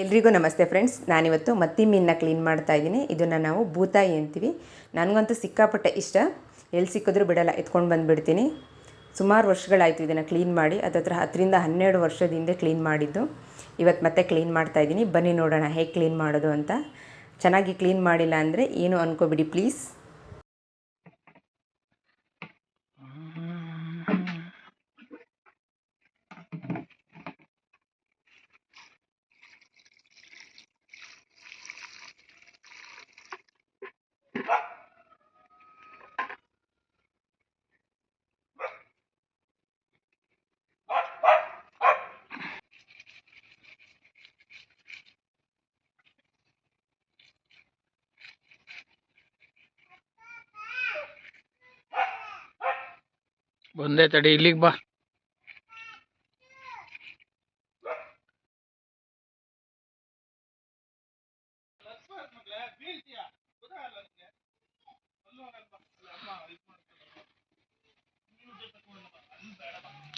ಎಲ್ರಿಗೂ ನಮಸ್ತೆ ಫ್ರೆಂಡ್ಸ್. ನಾನಿವತ್ತು ಮತ್ತಿ ಮೀನನ್ನ ಕ್ಲೀನ್ ಮಾಡ್ತಾ ಇದ್ದೀನಿ. ಇದನ್ನು ನಾವು ಬೂತಾಯಿ ಅಂತೀವಿ. ನನಗಂತೂ ಸಿಕ್ಕಾಪಟ್ಟೆ ಇಷ್ಟ. ಎಲ್ಲಿ ಸಿಕ್ಕಿದ್ರೂ ಬಿಡಲ್ಲ, ಎತ್ಕೊಂಡು ಬಂದುಬಿಡ್ತೀನಿ. ಸುಮಾರು ವರ್ಷಗಳಾಯಿತು ಇದನ್ನು ಕ್ಲೀನ್ ಮಾಡಿ. ಅದತ್ರ ಹತ್ತರಿಂದ ಹನ್ನೆರಡು ವರ್ಷದ ಹಿಂದೆ ಕ್ಲೀನ್ ಮಾಡಿದ್ದು. ಇವತ್ತು ಮತ್ತೆ ಕ್ಲೀನ್ ಮಾಡ್ತಾ ಇದ್ದೀನಿ. ಬನ್ನಿ ನೋಡೋಣ ಹೇಗೆ ಕ್ಲೀನ್ ಮಾಡೋದು ಅಂತ. ಚೆನ್ನಾಗಿ ಕ್ಲೀನ್ ಮಾಡಿಲ್ಲ ಅಂದರೆ ಏನು ಅನ್ಕೋಬಿಡಿ ಪ್ಲೀಸ್. ಬಂದೆ ತಡಿ ಇಲ್ಲಿಗೆ ಬಾ.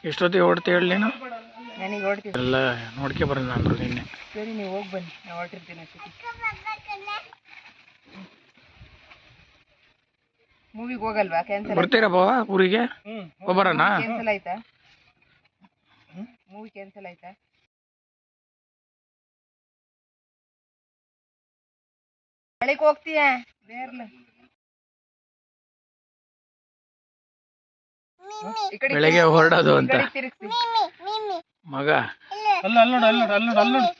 ಎಷ್ಟೊತ್ತಿಗೆ ಓಡ್ತಿ ಹೇಳಿ ನೀನು? ಎಲ್ಲ ನೋಡ್ಕೆ ಬರೋಣ ನಾನು ನಿನ್ನೆ. ಸರಿ ನೀವು ಹೋಗಿ ಬನ್ನಿ. ನಾವು ಹೊರಟಿರ್ತೀನಿ ಮೂವಿಗೆ ಹೋಗಲ್ವಾ? ಕ್ಯಾನ್ಸಲ್ ಬರ್ತೀರಾ ಬಾವ ಊರಿಗೆ? ಒಬ್ಬರನಾ ಕ್ಯಾನ್ಸಲ್ ಆಯ್ತಾ? ಮೂವಿ ಕ್ಯಾನ್ಸಲ್ ಆಯ್ತಾ? ಬೆಳಿಗ್ಗೆ ಹೋಗ್ತೀಯಾ? ಬೇರ್ಲ. ಬೆಳಿಗ್ಗೆ ಹೊರಡೋದು ಅಂತ. ಮಗ. ಅಲ್ಲ. ಅಲ್ಲ ನೋಡು ಅಲ್ಲ ನೋಡು ಅಲ್ಲ. ನೋಡು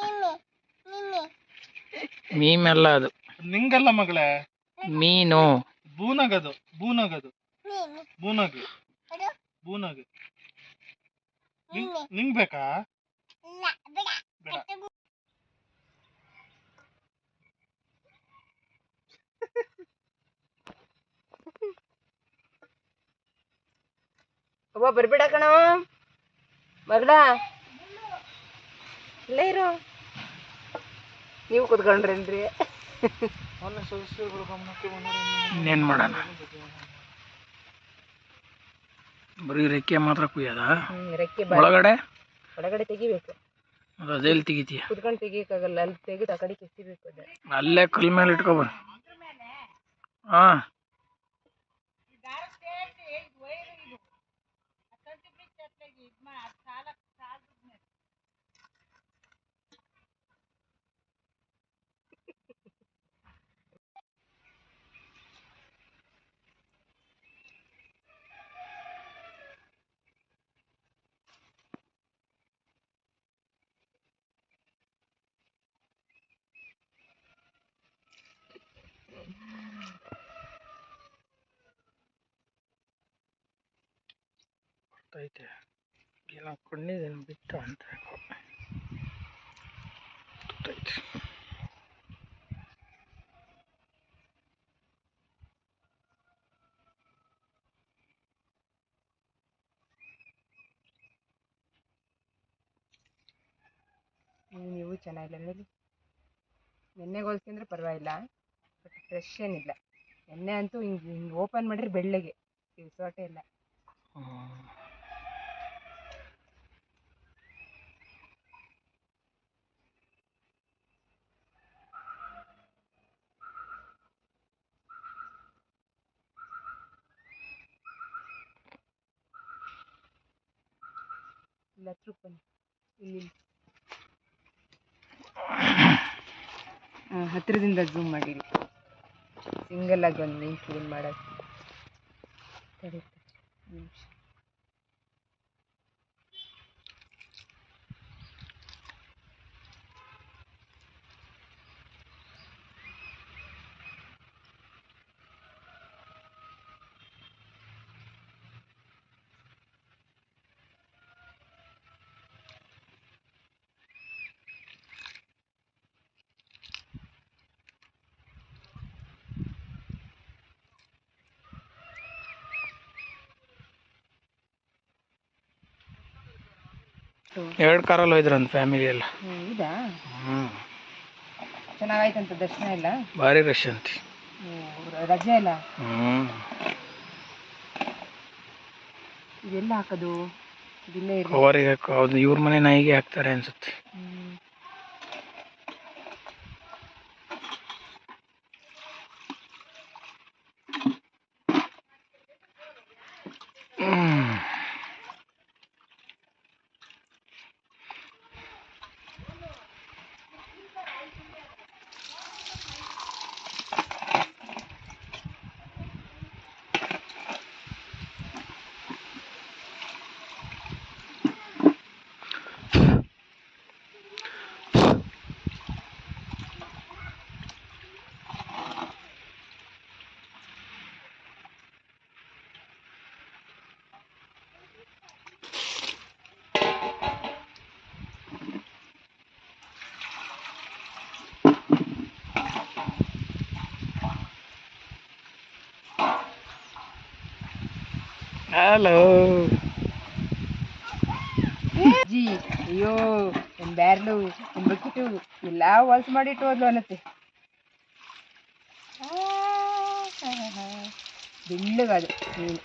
ಅಲ್ಲ ನೋಡು ಮೀಮೆಲ್ಲ ಅದು. ನಿಂಗಲ್ಲ ಮಗಳೇ? ಮೀನು. ಬೂನಗದು ಬೂನಗದು ಬೂನಗ್ ಬೂನಗ್ ನಿಂಗ್ ನಿಂಗ್ ಬೇಕಾ? ಬೇಡ. ಅವ್ವ ಬರ್ಬೇಡ ಕಣೋ. ಮಗಳ ಇಲ್ಲೇ ಇರು. ನೀವು ಕುತ್ಕೊಂಡ್ರೇನ್ರಿ? ಇನ್ನೇನು ಮಾಡೋಣ? ಬರೀ ರೆಕ್ಕೆ ಮಾತ್ರ ಕುಯ್ಯದ? ರೆಕ್ಕೆ ಒಳಗಡೆ? ಒಳಗಡೆ ತೆಗಿಬೇಕು. ಅದು ಅದೆಲ್ಲಿ ತೆಗಿತೀಯ? ಕುತ್ಕೊಂಡು ತೆಗಿಯಕ್ಕಾಗಲ್ಲ ಅಲ್ಲಿ ತೆಗೆದು ಆ ಕಡೆ ಕೆಸಿಬೇಕು ಅದು. ಅಲ್ಲೇ ಕಲ್ ಮೇಲೆ ಇಟ್ಕೊಬ ಹಾ. ಗೊತ್ತೈತೆ ಏನೋ ಕೊಂಡಿದ್ದೀನಿ ಬಿಟ್ಟು ಅಂತ ಯಾಕೋ. ಗೊತ್ತೈತೆ ನೀವು ನೀವು ಚೆನ್ನಾಗಿಲ್ಲ ನೋಡಿ ಎಣ್ಣೆಗೆ ಹೋಲ್ಸ್ಕೊಂಡ್ರೆ ಪರವಾಗಿಲ್ಲ ಬಟ್ ಫ್ರೆಶ್ ಏನಿಲ್ಲ ಎಣ್ಣೆ ಅಂತೂ ಹಿಂಗೆ ಹಿಂಗೆ ಓಪನ್ ಮಾಡಿದ್ರೆ ಬೆಳ್ಳಗೆ ಇದು ಸೋಟೆ ಇಲ್ಲ ಇಲ್ಲ ಬನ್ನಿ ಇಲ್ಲಿ ಹತ್ತಿರದಿಂದ ಝೂಮ್ ಮಾಡಿರಿ. ಸಿಂಗಲ್ ಆಗಿ ಒಂದು ಮೀನು ಕ್ಲೀನ್ ಮಾಡೋದು ತಡಿ, ನಿಮಿಷ. ಎರಡು ಕಾರಲ್ಲಿ ಹೋಯ್ದ್ರಂತ ಫ್ಯಾಮಿಲಿ ಎಲ್ಲ. ಹ್ಮ್, ಹೌದಾ? ಹ್ಞೂ ಚೆನ್ನಾಗಾಯ್ತಂತ ದರ್ಶನ ಎಲ್ಲ? ಭಾರಿ ರಶ್ ಅಂತಿ. ಹ್ಮ್, ರಜೆ ಎಲ್ಲ? ಹ್ಞೂ ಇದೆಲ್ಲ ಹಾಕೋದು? ಅವರಿಗೆ ಕವರಿಗೆ ಹೌದು ಇವ್ರ ಮನೆ ನಾಯಿಗೆ ಹಾಕ್ತಾರೆ ಅನ್ಸುತ್ತೆ. ಹಲೋ ಅಜ್ಜಿ ಅಯ್ಯೋ ನಿಮ್ ಬ್ಯಾರ್ಲು ನಿಮ್ ಬಕೆಟು ಎಲ್ಲ ಹೊಲ್ಸ್ ಮಾಡಿಟ್ಟು ಹೋದ್ಲು ಅನ್ನತ್ತೆ ಬಿಳ್ಳಗದು ಮೀನು.